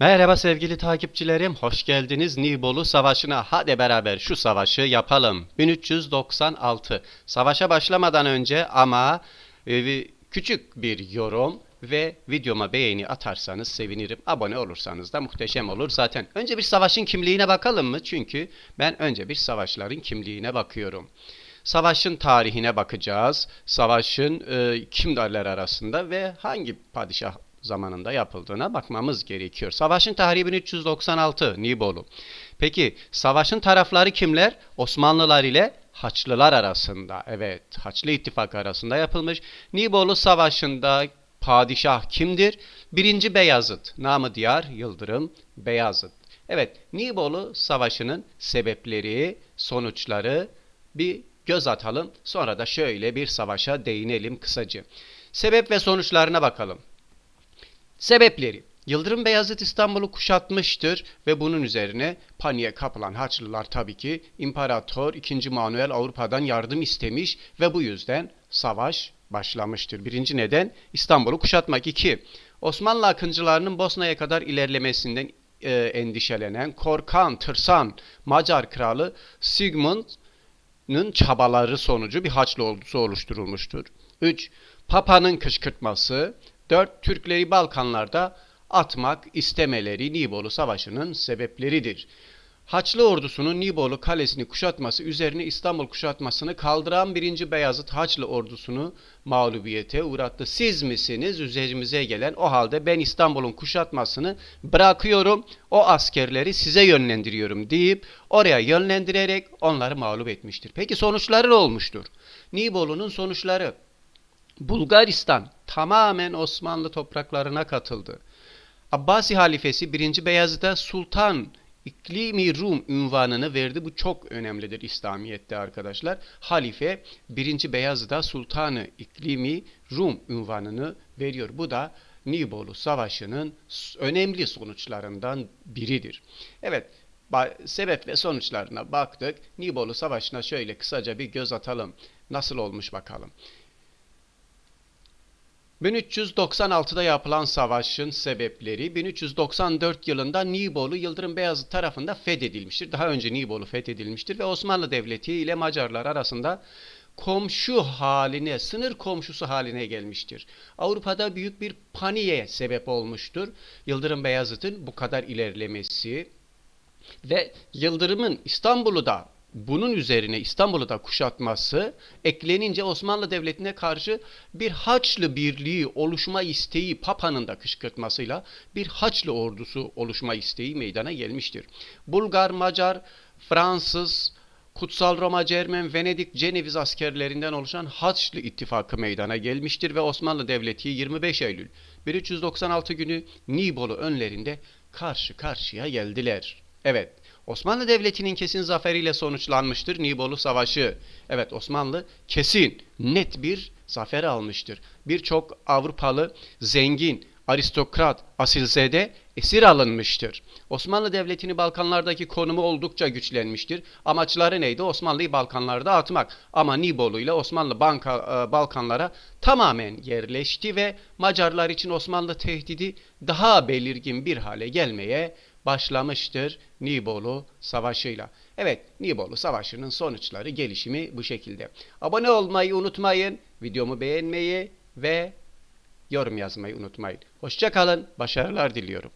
Merhaba sevgili takipçilerim, hoş geldiniz Nibolu Savaşı'na. Hadi beraber şu savaşı yapalım. 1396. Savaşa başlamadan önce ama e, küçük bir yorum ve videoma beğeni atarsanız sevinirim. Abone olursanız da muhteşem olur zaten. Önce bir savaşın kimliğine bakalım mı? Çünkü ben önce bir savaşların kimliğine bakıyorum. Savaşın tarihine bakacağız. Savaşın e, kimlerler arasında ve hangi padişah zamanında yapıldığına bakmamız gerekiyor. Savaşın tarihi 1396 Nibolu. Peki savaşın tarafları kimler? Osmanlılar ile Haçlılar arasında. Evet, Haçlı İttifak arasında yapılmış. Nibolu Savaşı'nda padişah kimdir? Birinci Beyazıt, namı diyar Yıldırım Beyazıt. Evet, Nibolu Savaşı'nın sebepleri, sonuçları bir göz atalım. Sonra da şöyle bir savaşa değinelim kısaca. Sebep ve sonuçlarına bakalım. Sebepleri. Yıldırım Beyazıt İstanbul'u kuşatmıştır ve bunun üzerine paniğe kapılan Haçlılar tabii ki İmparator 2. Manuel Avrupa'dan yardım istemiş ve bu yüzden savaş başlamıştır. Birinci neden İstanbul'u kuşatmak. 2. Osmanlı akıncılarının Bosna'ya kadar ilerlemesinden e, endişelenen, korkan, tırsan Macar kralı Sigmund'un çabaları sonucu bir Haçlı ordusu oluşturulmuştur. 3. Papa'nın kışkırtması. 4. Türkleri Balkanlarda atmak istemeleri Nibolu Savaşı'nın sebepleridir. Haçlı ordusunun Nibolu kalesini kuşatması üzerine İstanbul kuşatmasını kaldıran 1. Beyazıt Haçlı ordusunu mağlubiyete uğrattı. Siz misiniz üzerimize gelen? O halde ben İstanbul'un kuşatmasını bırakıyorum. O askerleri size yönlendiriyorum deyip oraya yönlendirerek onları mağlup etmiştir. Peki sonuçları ne olmuştur? Nibolu'nun sonuçları Bulgaristan tamamen Osmanlı topraklarına katıldı. Abbasi halifesi 1. Beyazıt'a Sultan İklimi Rum ünvanını verdi. Bu çok önemlidir İslamiyet'te arkadaşlar. Halife 1. Beyazıt'a Sultanı İklimi Rum ünvanını veriyor. Bu da Nibolu Savaşı'nın önemli sonuçlarından biridir. Evet, sebep ve sonuçlarına baktık. Nibolu Savaşı'na şöyle kısaca bir göz atalım. Nasıl olmuş bakalım. 1396'da yapılan savaşın sebepleri 1394 yılında Nibolu Yıldırım Beyazıt tarafından fethedilmiştir. Daha önce Nibolu fethedilmiştir ve Osmanlı Devleti ile Macarlar arasında komşu haline, sınır komşusu haline gelmiştir. Avrupa'da büyük bir paniğe sebep olmuştur. Yıldırım Beyazıt'ın bu kadar ilerlemesi ve Yıldırım'ın İstanbul'u da bunun üzerine İstanbul'u da kuşatması eklenince Osmanlı Devleti'ne karşı bir Haçlı birliği oluşma isteği Papa'nın da kışkırtmasıyla bir Haçlı ordusu oluşma isteği meydana gelmiştir. Bulgar, Macar, Fransız, Kutsal Roma, Cermen, Venedik, Ceneviz askerlerinden oluşan Haçlı ittifakı meydana gelmiştir ve Osmanlı Devleti 25 Eylül 1396 günü Nibolu önlerinde karşı karşıya geldiler. Evet, Osmanlı Devleti'nin kesin zaferiyle sonuçlanmıştır Nibolu Savaşı. Evet, Osmanlı kesin, net bir zafer almıştır. Birçok Avrupalı zengin, aristokrat, asilzede esir alınmıştır. Osmanlı Devleti'nin Balkanlardaki konumu oldukça güçlenmiştir. Amaçları neydi? Osmanlı'yı Balkanlarda atmak. Ama Nibolu ile Osmanlı Banka, e, Balkanlara tamamen yerleşti ve Macarlar için Osmanlı tehdidi daha belirgin bir hale gelmeye başlamıştır Nibolu Savaşı'yla. Evet, Nibolu Savaşı'nın sonuçları, gelişimi bu şekilde. Abone olmayı unutmayın, videomu beğenmeyi ve yorum yazmayı unutmayın. Hoşça kalın, başarılar diliyorum.